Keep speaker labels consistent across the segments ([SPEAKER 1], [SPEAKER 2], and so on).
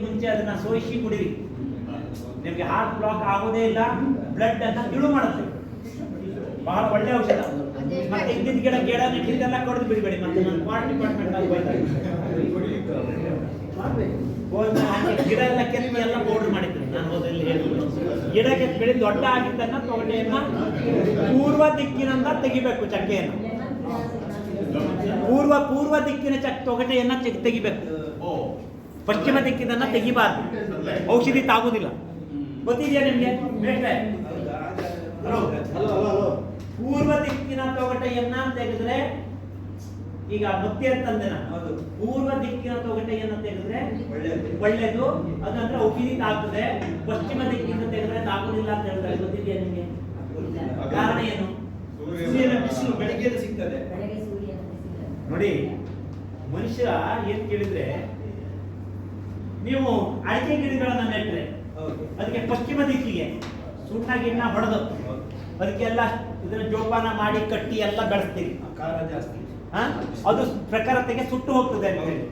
[SPEAKER 1] ಮುಂಚೆ ಅದನ್ನ ಸೋಯಿಸಿ ಕುಡಿರಿ. ನಿಮಗೆ ಹಾರ್ಟ್ ಬ್ಲಾಕ್ ಆಗೋದೇ ಇಲ್ಲ ಬ್ಲಡ್ ಅನ್ನ ತಿಳು ಮಾಡುತ್ತೆ. ಬಹಳ ಒಳ್ಳೆ ಔಷಧ. ಮತ್ತೆ ಇದ್ದಿದ್ದ ಗಿಡ ಗಿಡ ನೆಟ್ಟಿದ್ದೆಲ್ಲ ಕೊಡದು ಬಿಡಬೇಡಿ, ಮತ್ತೆ ನಾನು ಕ್ವಾರ್ಟ್ ಡಿಪಾರ್ಟ್ಮೆಂಟ್ ಅಲ್ಲಿ ಗಿಡ ಎಲ್ಲ ಕೆತ್ತಿ ಎಲ್ಲ ಪೌಡರ್ ಮಾಡಿದ್ರು. ನಾನು ಹೋದಲ್ಲಿ ಗಿಡ ಕೆತ್ತಿ ಬೆಳಿ ದೊಡ್ಡ ಆಗಿದ್ದನ್ನ ತೊಗಟೆಯನ್ನ ಪೂರ್ವ ದಿಕ್ಕಿನಿಂದ ತೆಗಿಬೇಕು ಚಕ್ಕೆಯನ್ನು. ಪೂರ್ವ ಪೂರ್ವ ದಿಕ್ಕಿನ ಚಕ್ ತೊಗಟೆಯನ್ನ ತೆಗ್- ತೆಗಿಬೇಕು. ಪಶ್ಚಿಮ ದಿಕ್ಕಿದನ್ನ ತೆಗಿಬಾರ್ದು. ಔಷಧಿ ತಾಗುದಿಲ್ಲ. ಗೊತ್ತಿದೆಯಾ ನಿಮ್ಗೆ? ಪೂರ್ವ ದಿಕ್ಕಿನ ತೊಗಟೆಯನ್ನ ತೆಗೆದ್ರೆ ಈಗ ಮತ್ತೆ ಅಂತಂದೆ ಹೌದು. ಪೂರ್ವ ದಿಕ್ಕಿನ ತೊಗಟೆಯನ್ನ ತೆಗೆದ್ರೆ? ಒಳ್ಳೇದು. ಅದಂದ್ರೆ ಔಷಧಿ ತಾಗ್ತದೆ. ಪಶ್ಚಿಮ ದಿಕ್ಕಿನ ತೆಗೆದ್ರೆ ತಾಗುದಿಲ್ಲ ಅಂತ ಹೇಳ್ತಾರೆ. ಗೊತ್ತಿದೆಯಾ ನಿಮ್ಗೆ? ಕಾರಣ ಏನು?
[SPEAKER 2] ಸೂರ್ಯನ ಬಿಸಿಲು ಬೆಳಿಗ್ಗೆ ಸಿಗ್ತದೆ
[SPEAKER 1] ನೋಡಿ ಮನುಷ್ಯ ಏನ್ ಕೇಳಿದ್ರೆ ನೀವು ಅಡಿಕೆ ಗಿಡಗಳನ್ನ ನೆಟ್ರೆ ಅದಕ್ಕೆ ಪಶ್ಚಿಮ ದಿಕ್ಕಿಗೆ ಸುಣ್ಣ ಗಿಣ್ಣ ಹೊಡೆದು ಅದಕ್ಕೆಲ್ಲ ಇದನ್ನ ಜೋಪಾನ ಮಾಡಿ ಕಟ್ಟಿ ಎಲ್ಲ ಬೆಳೆಸ್ತೀವಿ? ಅದು ಪ್ರಖರತೆಗೆ ಸುಟ್ಟು ಹೋಗ್ತದೆ ಅಂತ ಹೇಳಿ.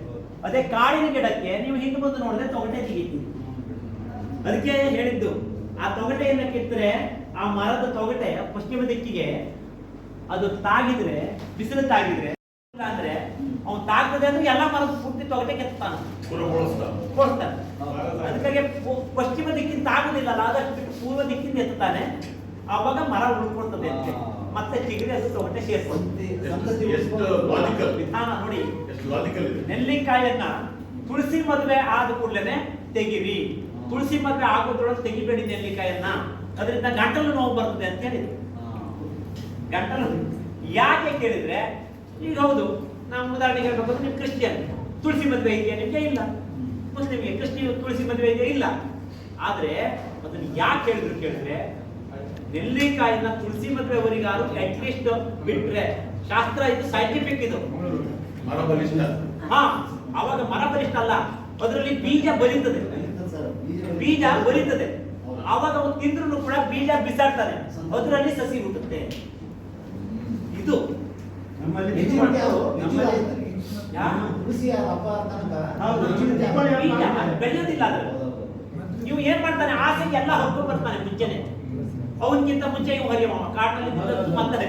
[SPEAKER 1] ಅದೇ ಕಾಡಿನ ಗಿಡಕ್ಕೆ ನೀವು ಹಿಂದೆ ಬಂದು ನೋಡಿದ್ರೆ ತೊಗಟೆ ತೆಗಿತೀವಿ ಅದಕ್ಕೆ ಹೇಳಿದ್ದು ಆ ತೊಗಟೆಯನ್ನ ಕಿತ್ತರೆ ಆ ಮರದ ತೊಗಟೆ ಪಶ್ಚಿಮ ದಿಕ್ಕಿಗೆ ಅದು ತಾಗಿದ್ರೆ ಬಿಸಿಲು ತಾಗಿದ್ರೆ ಅಂದ್ರೆ ಅವ್ನು ತಾಗ್ತದೆ ಅಂದ್ರೆ ಎಲ್ಲ ಮರದ ಪೂರ್ತಿ ತೊಗಟೆ ಕೆತ್ತಾನ. ಕೊಡ್ತಾನೆ ಅದಕ್ಕಾಗಿ ಪಶ್ಚಿಮ ದಿಕ್ಕಿಂದ ತಾಗುದಿಲ್ಲಲ್ಲ ಆದಷ್ಟು ಬಿಟ್ಟು ಪೂರ್ವ ದಿಕ್ಕಿಂದ ಎತ್ತಾನೆ. ಆವಾಗ ಮರ ಉಳ್ಕೊಳ್ತದೆ ಅಂತ ಮತ್ತೆ ಚಿಗರಿ ಅದು ತೊಗಟೆ ಸೇರ್ಕೊಳ್ತದೆ
[SPEAKER 3] ಎಷ್ಟು ಲಾಜಿಕಲ್
[SPEAKER 1] ವಿಧಾನ ನೋಡಿ.
[SPEAKER 3] ಎಷ್ಟು ಲಾಜಿಕಲ್ ಇದೆ.
[SPEAKER 1] ನೆಲ್ಲಿಕಾಯನ್ನ ತುಳಸಿ ಮದುವೆ ಆದ ಕೂಡಲೇ ತೆಗಿರಿ. ತುಳಸಿ ಮದುವೆ ಆಗೋದ್ರೊಳಗೆ ತೆಗಿಬೇಡಿ ನೆಲ್ಲಿಕಾಯನ್ನ. ಅದರಿಂದ ಗಂಟಲು ನೋವು ಬರ್ತದೆ ಅಂತ ಹೇಳಿದ್ರು. ಗಂಟಲು? ಯಾಕೆ ಕೇಳಿದ್ರೆ ಈಗ ಹೌದು. ನಾವು ಉದಾಹರಣೆಗೆ ಹೇಳ್ಬೇಕು ನೀವು ಕ್ರಿಶ್ಚಿಯನ್. ತುಳಸಿ ಮದುವೆ ಇದೆಯಾ ನಿಮಗೆ ಇಲ್ಲ. ಮುಸ್ಲಿಮ್ಗೆ ಕ್ರಿಶ್ಚಿಯನ್ ತುಳಸಿ ಮದುವೆ ಇದೆಯಾ? ಇಲ್ಲ. ಆದ್ರೆ ಅದನ್ನ ಯಾಕೆ ಹೇಳಿದ್ರು ಕೇಳಿದ್ರೆ ನೆಲ್ಲಿಕಾಯಿನ ತುಳಸಿ ಮದುವೆವರೆಗಾರು ಅಟ್ಲೀಸ್ಟ್ ಬಿಟ್ರೆ ಶಾಸ್ತ್ರ ಇದು ಸೈಂಟಿಫಿಕ್ ಇದು. ಹಾ ಅವಾಗ ಮರ ಬಲಿಷ್ಠ ಅಲ್ಲ. ಅದರಲ್ಲಿ ಬೀಜ ಬಲಿತದೆ. ಬೀಜ ಬಲಿತದೆ. ಅವಾಗ ಅವ್ರು ತಿಂದ್ರು ಕೂಡ ಬೀಜ ಬಿಸಾಡ್ತಾನೆ. ಅದರಲ್ಲಿ ಸಸಿ ಹುಟ್ಟುತ್ತೆ. ಇದು ಬೆಳೆಯೋದಿಲ್ಲ ನೀವು ಏನ್ ಮಾಡ್ತಾನೆ ಆಸೆಗೆ ಎಲ್ಲ ಹೊತ್ತು ಬರ್ತಾನೆ ಮುಂಚೆನೆ. ಅವನಿಗಿಂತ ಮುಂಚೆ ಇವು ಹರಿಯವ ಕಾಡಿನಲ್ಲಿ ಮತ್ತೆ ಹರಿತಾನೆ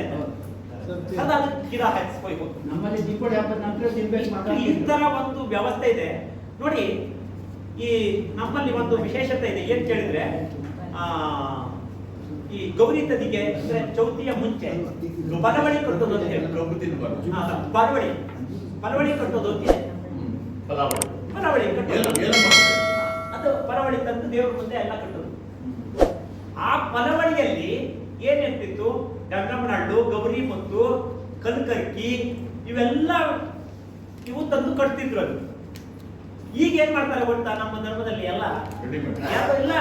[SPEAKER 1] ಗಿಡ ಹಚ್ಕೊಯ್ಬೇಕು
[SPEAKER 2] ನಮ್ಮಲ್ಲಿ ದೀಪಾವಳಿ ಹಬ್ಬದ
[SPEAKER 1] ಈ ತರ ಒಂದು ವ್ಯವಸ್ಥೆ ಇದೆ. ನೋಡಿ ಈ ನಮ್ಮಲ್ಲಿ ಒಂದು ವಿಶೇಷತೆ ಇದೆ. ಏನ್ ಕೇಳಿದ್ರೆ ಆ ಈ ಗೌರಿ ತದಿಗೆ ಅಂದ್ರೆ ಚೌತಿಯ ಮುಂಚೆ. ಬಲವಳಿ ಕಟ್ಟೋದು ಅಂತ ಹೇಳಿ. ಹಾ, ಬಲವಳಿ ಬಲವಳಿ ಕಟ್ಟೋದು ಅಂತ ಕಟ್ಟೋದು. ಅದು ತಂದು ದೇವ್ರ ಮುಂದೆ ಎಲ್ಲ ಕಟ್ಟೋದು. ಆ ಬಲವಳಿಯಲ್ಲಿ ಏನಿರ್ತಿತ್ತು ಗಂಗಮ್ಮನಹಳ್ಳು ಗೌರಿ ಮತ್ತು ಕಲ್ಕರ್ಕಿ ಇವೆಲ್ಲ ಇವು ತಂದು ಕಟ್ತಿದ್ರು ಅದು. ಈಗ ಏನ್ ಮಾಡ್ತಾರೆ ಗೊತ್ತಾ ನಮ್ಮ ಧರ್ಮದಲ್ಲಿ ಎಲ್ಲ? ಯಾರು ಇಲ್ಲ?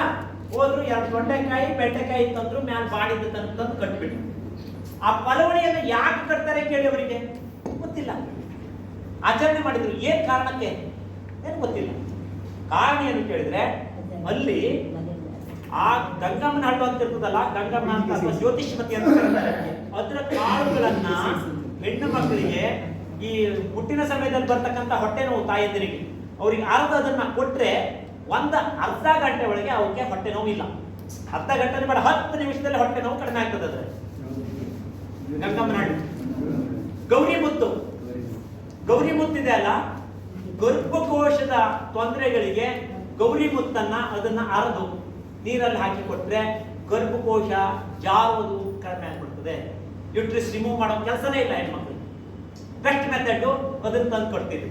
[SPEAKER 1] ಹೋದ್ರು ಎರಡು ತೊಂಡೆಕಾಯಿ ಬೆಂಡೆಕಾಯಿ ತಂದ್ರು ಮ್ಯಾಲ ಬಾಡಿದ ತಂದು ತಂದು ಕಟ್ಬಿಟ್ಟು ಆ ಫಲವಳಿಯನ್ನ ಯಾಕೆ ಕಟ್ತಾರೆ ಕೇಳಿ ಅವರಿಗೆ? ಗೊತ್ತಿಲ್ಲ. ಆಚರಣೆ ಮಾಡಿದ್ರು. ಏನ್ ಕಾರಣಕ್ಕೆ? ಏನು ಗೊತ್ತಿಲ್ಲ. ಕಾರಣ ಏನು ಕೇಳಿದ್ರೆ ಅಲ್ಲಿ ಆ ಗಂಗಮ್ಮನ ಹಾಡು ಅಂತ ಇರ್ತದಲ್ಲ ಗಂಗಮ್ಮ ಅಂತ ಜ್ಯೋತಿಷ್ಮತಿ ಅಂತ ಕರೀತಾರೆ. ಅದರ ಕಾಳುಗಳನ್ನ ಹೆಣ್ಣು ಮಕ್ಕಳಿಗೆ ಈ ಹುಟ್ಟಿನ ಸಮಯದಲ್ಲಿ ಬರ್ತಕ್ಕಂಥ ಹೊಟ್ಟೆ ನೋವು ತಾಯಂದಿರಿಗೆ. ಅವ್ರಿಗೆ ಅರ್ಧ ಅದನ್ನ ಕೊಟ್ರೆ ಒಂದ ಅರ್ಧ ಗಂಟೆ ಒಳಗೆ ಅವಕ್ಕೆ ಹೊಟ್ಟೆ ನೋವು ಇಲ್ಲ ಅರ್ಧ ಗಂಟೆ ಬೇಡ ಹತ್ತು ನಿಮಿಷದಲ್ಲಿ ಹೊಟ್ಟೆ ನೋವು ಕಡಿಮೆ ಆಗ್ತದೆ ಅದ್ರ ಗಂಗಮ್ಮನ ಹಣ್ಣು ಗೌರಿ ಮುತ್ತು. ಗೌರಿ ಮುತ್ತಿದೆ ಅಲ್ಲ? ಗರ್ಭಕೋಶದ ತೊಂದರೆಗಳಿಗೆ ಗೌರಿ ಮುತ್ತನ್ನ ಅದನ್ನ ಅರದು, ನೀರಲ್ಲಿ ಹಾಕಿ ಕೊಟ್ರೆ ಗರ್ಭಕೋಶ ಜಾರುವುದು ಕಡಿಮೆ ಆಗ್ಬಿಡ್ತದೆ. ಯುಟ್ರಿಸ್ ರಿಮೂವ್ ಮಾಡೋ ಕೆಲಸನೇ ಇಲ್ಲ ಹೆಣ್ಮಕ್ಳು ಬೆಸ್ಟ್ ಮೆಥಡ್ ಅದನ್ನ ತಂದು ಕೊಡ್ತೀವಿ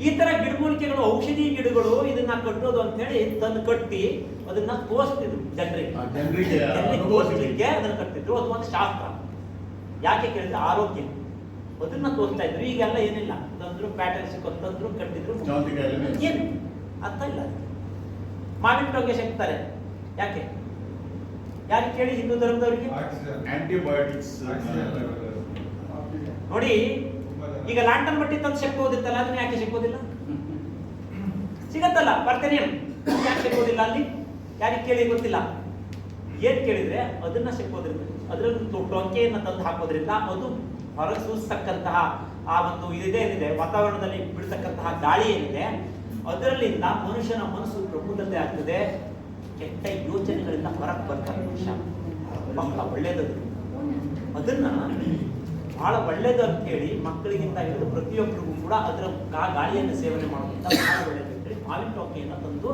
[SPEAKER 1] ಈ ತರ ಗಿಡಮೂಲಿಕೆಗಳು ಔಷಧಿ ಗಿಡಗಳು ಇದನ್ನ ಕಟ್ಟೋದು ಅಂತ ಹೇಳಿ ತಂದು ಕಟ್ಟಿ ಅದನ್ನ ಕೋಸ್ತಿದ್ರು ಜನರಿಗೆ. ಅದನ್ನ ಕಟ್ತಿದ್ರು. ಅದು ಒಂದು ಶಾಸ್ತ್ರ. ಯಾಕೆ ಕೇಳಿದ್ರೆ ಆರೋಗ್ಯ. ಅದನ್ನ ತೋರಿಸ್ತಾ ಇದ್ರು. ಈಗೆಲ್ಲ ಏನಿಲ್ಲ. ತಂದ್ರು ಪ್ಯಾಟರ್ನ್ ಸಿಕ್ಕೋದು ತಂದ್ರು ಕಟ್ಟಿದ್ರು. ಏನು? ಅರ್ಥ ಇಲ್ಲ. ಮಾವಿನ ಟೊಗೆ ಸಿಗ್ತಾರೆ ಯಾಕೆ? ಯಾರು ಕೇಳಿ? ಹಿಂದೂ ಧರ್ಮದವರಿಗೆ? ನೋಡಿ ಈಗ ಲ್ಯಾಂಟನ್ ಬಟ್ಟಿ ತಂದು ಸಿಕ್ಕೋದಿತ್ತಲ್ಲ ಅದನ್ನ ಯಾಕೆ ಸಿಕ್ಕೋದಿಲ್ಲ ಸಿಗತ್ತಲ್ಲ, ಬರ್ತೇನೆ ಯಾಕೆ ಸಿಕ್ಕೋದಿಲ್ಲ ಅಲ್ಲಿ? ಯಾರಿಗೆ ಕೇಳಿ ಗೊತ್ತಿಲ್ಲ. ಏನ್ ಕೇಳಿದ್ರೆ, ಅದನ್ನ ಸಿಕ್ಕೋದ್ರಿಂದ ಅದ್ರಲ್ಲಿ ಟೊಂಕೆಯನ್ನ ತಂದು ಹಾಕೋದ್ರಿಂದ ಅದು ಹೊರಸೂಸ್ತಕ್ಕಂತಹ ಆ ಒಂದು ಇದೇ ಏನಿದೆ, ವಾತಾವರಣದಲ್ಲಿ ಬಿಡ್ತಕ್ಕಂತಹ ಗಾಳಿ ಏನಿದೆ, ಅದರಲ್ಲಿಂದ ಮನುಷ್ಯನ ಮನಸ್ಸು ಪ್ರಬುದ್ಧತೆ ಆಗ್ತದೆ. ಕೆಟ್ಟ ಯೋಚನೆಗಳಿಂದ ಹೊರಗೆ ಬರ್ತಾರೆ ಮನುಷ್ಯ. ಬಹಳ ಒಳ್ಳೇದದು. ಅದನ್ನ ಬಹಳ ಒಳ್ಳೇದು ಅಂತ ಹೇಳಿ ಮಕ್ಕಳಿಗಿಂತ ಹಿಡಿದು ಪ್ರತಿಯೊಬ್ಬರಿಗೂ ಕೂಡ ಅದರ ಗಾಳಿಯನ್ನು ಸೇವನೆ ಮಾಡೋದ್ರಿಂದ ಬಹಳ ಒಳ್ಳೇದು ಅಂತ ಹೇಳಿ ಮಾವಿನ ಟೋಕಿಯನ್ನು ತಂದು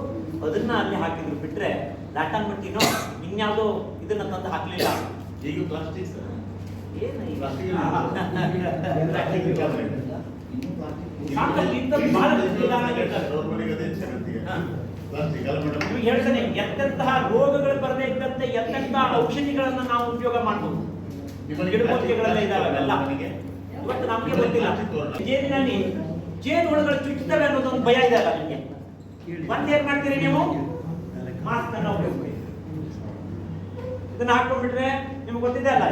[SPEAKER 1] ಅದನ್ನ ಅಲ್ಲಿ ಹಾಕಿದ್ರು ಬಿಟ್ರೆ ಲ್ಯಾಟನ್ ಮಟ್ಟಿನೋ ಇನ್ಯಾವುದೋ ಇದನ್ನ ತಂದು ಹಾಕ್ಲಿಲ್ಲ.
[SPEAKER 3] ಈಗ ಪ್ಲಾಸ್ಟಿಕ್
[SPEAKER 1] ಹೇಳ್ತೇನೆ ಎಂತೆಂತಹ ರೋಗಗಳು ಬರದೇ ಇದ್ದಂತೆ ಎಂತೆಂತಹ ಔಷಧಿಗಳನ್ನ ನಾವು ಉಪಯೋಗ ಮಾಡ್ಬೋದು. ಗಿಡಮೂಲಿಕೆಗಳೆಲ್ಲ ಇದಾವೆ ಅವೆಲ್ಲ ಇವತ್ತು ನಮಗೆ ಗೊತ್ತಿಲ್ಲ. ಜೇನಿನಲ್ಲಿ ಜೇನು ಹುಳುಗಳು ಚುಚ್ಚುತ್ತವೆ ಅನ್ನೋದೊಂದು ಭಯ ಇದೆ ಅಲ್ಲ ನಿಮಗೆ? ಮತ್ತೆ ಏನ್ ಮಾಡ್ತೀರಿ ನೀವು? ಮಾಸ್ಕ್ ಅನ್ನ ಉಪಯೋಗಿಸಿ. ಇದನ್ನ ಹಾಕೊಂಡ್ಬಿಟ್ರೆ ನಿಮ್ಗೆ ಗೊತ್ತಿದೆ ಅಲ್ಲ?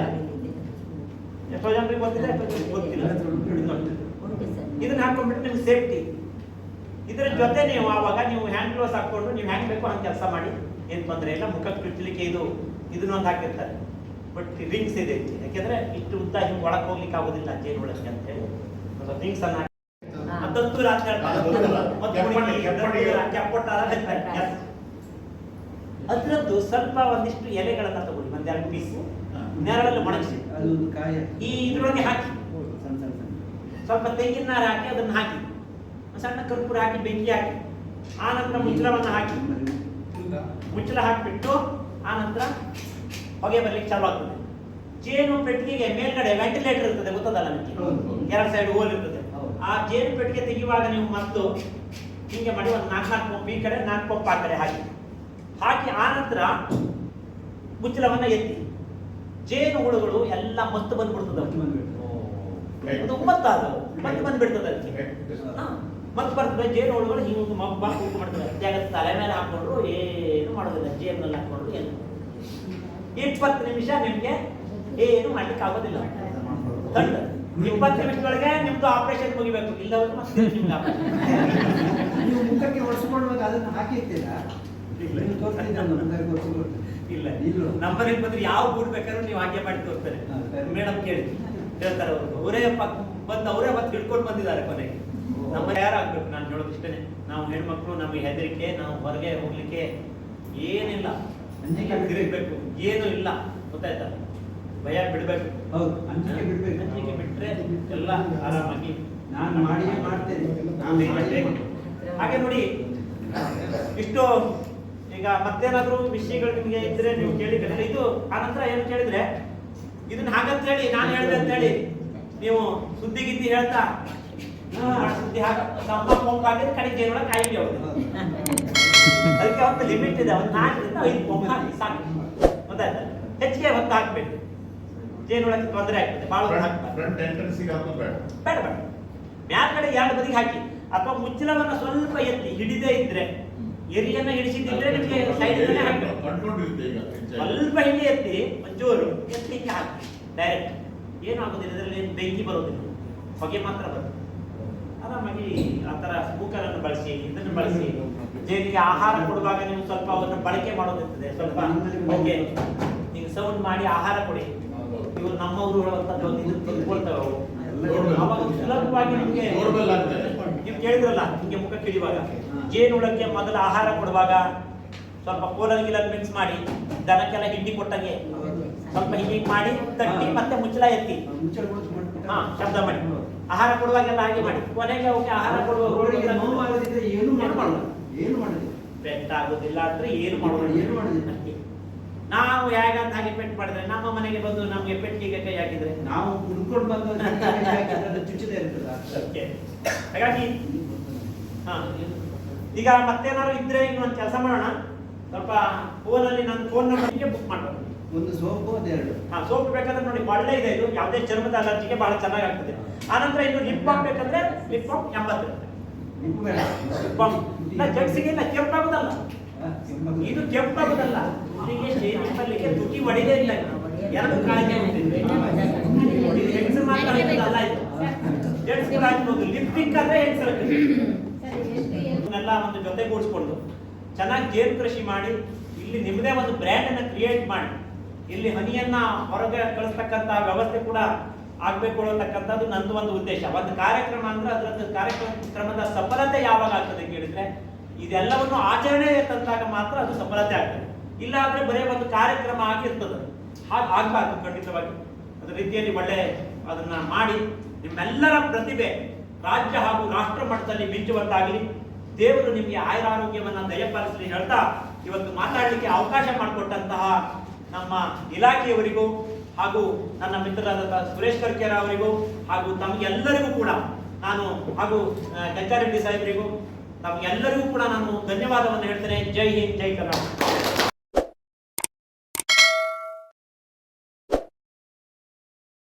[SPEAKER 1] ಎಷ್ಟೋ ಜನರಿಗೆ ಗೊತ್ತಿದೆ ಗೊತ್ತಿಲ್ಲ. ಇದನ್ನ ಹಾಕೊಂಡ್ಬಿಟ್ರೆ ನಿಮ್ಗೆ ಸೇಫ್ಟಿ. ಇದರ ಜೊತೆ ನೀವು ಆವಾಗ ನೀವು ಹ್ಯಾಂಡ್ ಗ್ಲೋಸ್ ಹಾಕೊಂಡು ನೀವು ಹ್ಯಾಂಗ್ ಬೇಕೋ ಹಂಗೆ ಕೆಲಸ ಮಾಡಿ. ಏನ್ ತೊಂದರೆ ಇಲ್ಲ, ಮುಖಕ್ಕೆ ಚುಚ್ಚಲಿಕ್ಕೆ ಇದು, ಇದನ್ನೊಂದು ಹಾಕಿರ್ತಾರೆ. ಬಟ್ ರಿಂಗ್ಸ್ ಇದೆ. ಯಾಕೆಂದ್ರೆ ಇಷ್ಟು ಉದ್ದ ಹಿಂಗ್ ಒಳಗೆ ಹೋಗ್ಲಿಕ್ಕೆ ಆಗೋದಿಲ್ಲ ಜೇನು ಒಳಗೆ ಅಂತ ಹೇಳಿ. ರಿಂಗ್ಸ್ ಅನ್ನ ಅದಂತೂರ ಅಂತ ಹೇಳ್ತಾರೆ. ಅದ್ರದ್ದು ಸ್ವಲ್ಪ ಒಂದಿಷ್ಟು ಎಲೆಗಳನ್ನ ತಗೊಳ್ಳಿ ಒಂದೆರಡು ಪೀಸ್ ನೆರಳಲ್ಲಿ ಒಣಗಿಸಿ. ಈ ಇದ್ರೊಳಗೆ ಹಾಕಿ. ಸ್ವಲ್ಪ ತೆಂಗಿನ ನಾರು ಹಾಕಿ ಅದನ್ನ ಹಾಕಿ. ಒಂದ್ ಸಣ್ಣ ಕರ್ಪೂರ ಹಾಕಿ ಬೆಂಕಿ ಹಾಕಿ. ಆ ನಂತರ ಮುಚ್ಚಳವನ್ನ ಹಾಕಿ. ಮುಚ್ಚಳ ಹಾಕಿಬಿಟ್ಟು ಆ ನಂತರ ಹೊಗೆ ಬರ್ಲಿಕ್ಕೆ ಚಾಲು ಆಗ್ತದೆ. ಜೇನು ಪೆಟ್ಟಿಗೆಗೆ ಮೇಲ್ಗಡೆ ವೆಂಟಿಲೇಟರ್ ಇರ್ತದೆ ಗೊತ್ತದಲ್ಲ ನಿಮಗೆ. ಎರಡು ಸೈಡ್ ಹೋಲ್ ಇರ್ತದೆ. ಆ ಜೇನು ಪೆಟ್ಟಿಗೆ ತೆಗೆಯುವಾಗ ನೀವು ಮತ್ತು ಹಿಂಗೆ ಮಾಡಿ ಒಂದು ನಾಲ್ಕು ನಾಲ್ಕು ಪಂಪ್ ಈ ಕಡೆ ನಾಲ್ಕು ಪಂಪ್ ಆ ಕಡೆ ಹಾಕಿ. ಹಾಕಿ ಆ ನಂತರ ಮುಚ್ಚಳವನ್ನ ಎತ್ತಿ. ಜೇನು ಹುಳುಗಳು ಎಲ್ಲ ಮತ್ತು ಬಂದ್ಬಿಡ್ತದೆ. ಅದು ಮತ್ತ ಬಂದ್ಬಿಡ್ತದೆ ಅದಕ್ಕೆ. ಮತ್ತೆ ಬರ್ತದೆ. ಜೇನು ಹುಳುಗಳು ಹಿಂಗೆ ಮಬ್ಬ ಜಾಗ ತಲೆ ಮೇಲೆ ಹಾಕೊಂಡ್ರು ಏನು ಮಾಡೋದಿಲ್ಲ. ಜೇನಲ್ಲಿ ಹಾಕೊಂಡ್ರು ಏನು ಇಪ್ಪತ್ತು ನಿಮಿಷ ನಿಮ್ಗೆ ಏನು ಮಾಡ್ಲಿಕ್ಕೆ ಆಗೋದಿಲ್ಲ. ತಂಡ ಇಪ್ಪತ್ತು ನಿಮಿಷದೊಳಗೆ ನಿಮ್ದು ಆಪರೇಷನ್ ಮುಗಿಬೇಕು. ಇಲ್ಲ ಹೋದ್ರೆ ಮತ್ತೆ ನಿಮ್ಗೆ operation.
[SPEAKER 2] ನೀವು ಮುಖಕ್ಕೆ ಒರೆಸ್ಕೊಳ್ಳುವಾಗ ಅದನ್ನ ಹಾಕಿರ್ತೀರಾ.
[SPEAKER 1] ಇಲ್ಲ.
[SPEAKER 2] ಇಲ್ಲ.
[SPEAKER 1] ನಂಬರಿಗೆ ಬಂದ್ರೆ ಯಾವ ಗೂಡ್ ಬೇಕಾದ್ರೂ ನೀವು ಹಾಗೆ ಮಾಡಿ ತೋರ್ತಾರೆ. ಮೇಡಮ್ ಕೇಳಿ ಹೇಳ್ತಾರೆ ಅವರು. ಅವರೇ ಅಪ್ಪ ಬಂದು ಅವರೇ ಮತ್ತೆ ಹಿಡ್ಕೊಂಡು ಬಂದಿದ್ದಾರೆ ಕೊನೆಗೆ. ನಮ್ಮ ಯಾರಾಗ್ಬೇಕು ನಾನು ಹೇಳೋದು ಇಷ್ಟೇ ನಾವು ಹೆಣ್ಮಕ್ಳು ನಮಗೆ ಹೆದರಿಕೆ ನಾವು ಹೊರಗೆ ಹೋಗ್ಲಿಕ್ಕೆ ಏನಿಲ್ಲ.
[SPEAKER 2] ಅಂಜಿಕೆ
[SPEAKER 1] ತಿರುಗ್ಬೇಕು. ಏನು ಇಲ್ಲ. ಗೊತ್ತಾಯ್ತಾ? ಭಯ ಬಿಡ್ಬೇಕು.
[SPEAKER 2] ಹೌದು ಅಂಜಿಕೆ ಬಿಡಬೇಕು.
[SPEAKER 1] ಅಂಜಿಕೆ ಬಿಟ್ರೆ ಎಲ್ಲ ಆರಾಮಾಗಿ
[SPEAKER 2] ನಾನು ಮಾಡಿಯೇ ಮಾಡ್ತೇನೆ. ನಾನು
[SPEAKER 1] ಹಾಗೆ ನೋಡಿ ಇಷ್ಟು ಈಗ ಮತ್ತೇನಾದ್ರೂ ವಿಷಯಗಳು ನಿಮಗೆ ಇದ್ರೆ ನೀವು ಕೇಳಿದ್ರೆ. ಇದು ಆ ನಂತರ ಏನು ಕೇಳಿದ್ರೆ ಇದನ್ನ ಹಾಗಂತ ಹೇಳಿ ನಾನು ಹೇಳಿದೆ ಅಂತ ಹೇಳಿ ನೀವು ಸುದ್ದಿ ಗಿದ್ದಿ ಹೇಳ್ತಾ. ಸುದ್ದಿ ಹಾಕ ಕಡಿಗೆ ಕಾಯಿಲೆ ಅದಕ್ಕೆ ಒಂದು ಲಿಮಿಟ್ ಇದೆ. ಒಂದು ನಾಲ್ಕರಿಂದ ಐದು ಪಂಪ್ ಹಾಕಿ ಸಾಕು. ಗೊತ್ತಾಯ್ತಾ? ಹೆಚ್ಚಿಗೆ ಹೊತ್ತು ಹಾಕ್ಬೇಕು ಜೇನೊಳಕ್ಕೆ ತೊಂದರೆ ಆಗ್ತದೆ. ಬಾಳು.
[SPEAKER 3] ಫ್ರಂಟ್ ಎಂಟ್ರೆನ್ಸಿಗೆ ಹಾಕೋದು ಬೇಡ.
[SPEAKER 1] ಬೇಡ ಬೇಡ. ಮ್ಯಾಲ್ಗಡೆ ಎರಡು ಬದಿಗೆ ಹಾಕಿ. ಅಥವಾ ಮುಚ್ಚಿಲವನ್ನ ಸ್ವಲ್ಪ ಎತ್ತಿ. ಹಿಡಿದೇ ಇದ್ರೆ. ಎರಿಯನ್ನ ಹಿಡಿಸಿದ್ರೆ ನಿಮಗೆ ಸೈಡ್ ಹಾಕಬೇಕು. ಸ್ವಲ್ಪ ಹಿಂದೆ ಎತ್ತಿ ಒಂಚೂರು ಎತ್ತಿ ಹಿಂಗೆ ಹಾಕಿ. ಡೈರೆಕ್ಟ್ ಏನು ಆಗೋದಿಲ್ಲ. ಇದರಲ್ಲಿ ಏನು ಬೆಂಕಿ ಬರೋದಿಲ್ಲ. ಹೊಗೆ ಮಾತ್ರ ಬರುತ್ತೆ. ಆರಾಮಾಗಿ ಆ ಥರ ಸ್ಪೂಕರ್ ಅನ್ನು ಬಳಸಿ ಇದನ್ನು ಬಳಸಿ. ಜೇನಿಗೆ ಆಹಾರ ಕೊಡುವಾಗ ನೀವು ಸ್ವಲ್ಪ ಅದನ್ನು ಬಳಕೆ ಮಾಡೋದಿರ್ತದೆ, ಸ್ವಲ್ಪ ಓಕೆ ನೀವು ಸೌಂಡ್ ಮಾಡಿ ಆಹಾರ ಕೊಡಿ ಇವರು ನಮ್ಮವರು ಅಂತ ಒಂದು. ಅವಾಗ ಸುಲಭವಾಗಿ ನಿಮಗೆ. ನೀವು ಕೇಳಿದ್ರಲ್ಲ, ನಿಮಗೆ ಮುಖ ಕಿಡಿಯುವಾಗ ಜೇನುಳಕ್ಕೆ ಮೊದಲು ಆಹಾರ ಕೊಡುವಾಗ ಸ್ವಲ್ಪ ಕೋಲರ್ ಗಿಲರ್ ಮಿಕ್ಸ್ ಮಾಡಿ, ದನಕ್ಕೆಲ್ಲ ಹಿಂಡಿ ಕೊಟ್ಟಂಗೆ ಸ್ವಲ್ಪ ಹಿಂಗೆ ಮಾಡಿ ತಟ್ಟಿ ಮತ್ತೆ ಮುಚ್ಚಳ ಎತ್ತಿ ಹಾ, ಶಬ್ದ ಮಾಡಿ ಆಹಾರ ಕೊಡುವಾಗೆಲ್ಲ ಹಾಗೆ ಮಾಡಿ ಕೊನೆಗೆ ಅವಕ್ಕೆ ಆಹಾರ ಕೊಡುವ
[SPEAKER 2] ಅವರಿಗೆ ನೋವಾಗದಿದ್ರೆ ಏನು ಮಾಡಲ್ಲ. ಏನು ಮಾಡಿದೆ
[SPEAKER 1] ಪೆಟ್ ಆಗೋದಿಲ್ಲ ಅಂದ್ರೆ ಏನು ಮಾಡೋದು
[SPEAKER 2] ಏನು ಮಾಡಿದೆ
[SPEAKER 1] ನಾವು ಹೇಗಂತ ಹಾಗೆ ಪೆಟ್ ಮಾಡಿದ್ರೆ ನಮ್ಮ ಮನೆಗೆ ಬಂದು ನಮಗೆ ಪೆಟ್ಟಿಗೆ ಕೈ ಹಾಕಿದ್ರೆ?
[SPEAKER 2] ನಾವು ಕುಡ್ಕೊಂಡು ಬಂದು ಚುಚ್ಚದೆ ಇರ್ತದ.
[SPEAKER 1] ಹಾಗಾಗಿ ಹಾ ಈಗ ಮತ್ತೇನಾದ್ರು ಇದ್ರೆ ಇನ್ನೊಂದು ಕೆಲಸ ಮಾಡೋಣ. ಸ್ವಲ್ಪ ಫೋನಲ್ಲಿ ನನ್ನ ಫೋನ್ ನಂಬರ್ಗೆ ಬುಕ್ ಮಾಡೋಣ
[SPEAKER 2] ಒಂದು ಸೋಪ್ ಒಂದೆರಡು
[SPEAKER 1] ಹಾ ಸೋಪ್ ಬೇಕಾದ್ರೆ ನೋಡಿ ಒಳ್ಳೆ ಇದೆ ಇದು. ಯಾವುದೇ ಚರ್ಮದ ಅಲರ್ಜಿಗೆ ಬಹಳ ಚೆನ್ನಾಗಿ ಆಗ್ತದೆ ಆನಂತರ ಇನ್ನು ಲಿಪ್ ಬಾಮ್ ಬೇಕಂದ್ರೆ ಲಿಪ್ ಬಾಮ್ ಎಂಬತ್ತು. ಲಿಪ್ ಬಾಮ್ ಇಲ್ಲ ಜಗ್ಸಿಗೆ ಇಲ್ಲ ಕೆಂಪಾಗುದಲ್ಲ. ಇದು ಕೆಂಪಾಗುದಲ್ಲ. ಇದಕ್ಕೆ ಶೇವಿಂಗ್ ಮಾಡ್ಲಿಕ್ಕೆ ತುಟಿ ಒಡಿದೇ ಇಲ್ಲ. ಎರಡು ಕಾಳಿಗೆ ಇದು ಹೆಂಗಸರು ಮಾತ್ರ ಹಾಕೋದಲ್ಲ ಇದು? ಜೆಂಟ್ಸ್ ಕೂಡ ಹಾಕ್ಬೋದು ಲಿಪ್ಟಿಕ್ ಆದ್ರೆ ಹೆಂಗಸರು ಇವನ್ನೆಲ್ಲ ಒಂದು ಜೊತೆಗೂಡಿಸ್ಕೊಂಡು ಚೆನ್ನಾಗಿ ಜೇನು ಕೃಷಿ ಮಾಡಿ ಇಲ್ಲಿ ನಿಮ್ಮದೇ ಒಂದು ಬ್ರ್ಯಾಂಡ್ ಅನ್ನ ಕ್ರಿಯೇಟ್ ಮಾಡಿ ಇಲ್ಲಿ ಹನಿಯನ್ನ ಹೊರಗೆ ಕಳಿಸ್ತಕ್ಕಂತ ವ್ಯವಸ್ಥೆ ಕೂಡ ಆಗ್ಬೇಕು ಅನ್ನತಕ್ಕಂಥದ್ದು ನಂದು ಒಂದು ಉದ್ದೇಶ. ಒಂದು ಕಾರ್ಯಕ್ರಮ ಅಂದ್ರೆ ಅದರದ್ದು ಕಾರ್ಯಕ್ರಮದ ಸಫಲತೆ ಯಾವಾಗ ಆಗ್ತದೆ ಕೇಳಿದ್ರೆ, ಇದೆಲ್ಲವನ್ನು ಆಚರಣೆ ತಂದಾಗ ಮಾತ್ರ ಅದು ಸಫಲತೆ ಆಗ್ತದೆ. ಇಲ್ಲ ಅಂದ್ರೆ ಬರೀ ಒಂದು ಕಾರ್ಯಕ್ರಮ ಆಗಿರ್ತದೆ. ಹಾಗೆ ಆಗ್ಬಾರ್ದು ಖಂಡಿತವಾಗಿ. ಅದ್ರ ರೀತಿಯಲ್ಲಿ ಒಳ್ಳೆ ಅದನ್ನ ಮಾಡಿ ನಿಮ್ಮೆಲ್ಲರ ಪ್ರತಿಭೆ ರಾಜ್ಯ ಹಾಗೂ ರಾಷ್ಟ್ರ ಮಟ್ಟದಲ್ಲಿ ಮಿಂಚುವಂತಾಗಲಿ. ದೇವರು ನಿಮಗೆ ಆಯುರ ಆರೋಗ್ಯವನ್ನ ದಯಪಾಲಿಸಲಿ ಹೇಳ್ತಾ ಇವತ್ತು ಮಾತಾಡಲಿಕ್ಕೆ ಅವಕಾಶ ಮಾಡಿಕೊಟ್ಟಂತಹ ನಮ್ಮ ಇಲಾಖೆಯವರಿಗೂ ಹಾಗೂ ನನ್ನ ಮಿತ್ರರಾದಂತಹ ಸುರೇಶ್ ಕರ್ಕೇರ ಅವರಿಗೂ ಹಾಗೂ ತಮಗೆಲ್ಲರಿಗೂ ಕೂಡ ನಾನು ಹಾಗೂ ಗಂಗಾರೆಡ್ಡಿ ಸಾಹೇಬರಿಗೂ ತಮಗೆಲ್ಲರಿಗೂ ಕೂಡ ನಾನು ಧನ್ಯವಾದವನ್ನು ಹೇಳ್ತೇನೆ. ಜೈ ಹಿಂದ್, ಜೈ ಕರ್ನಾಟಕ.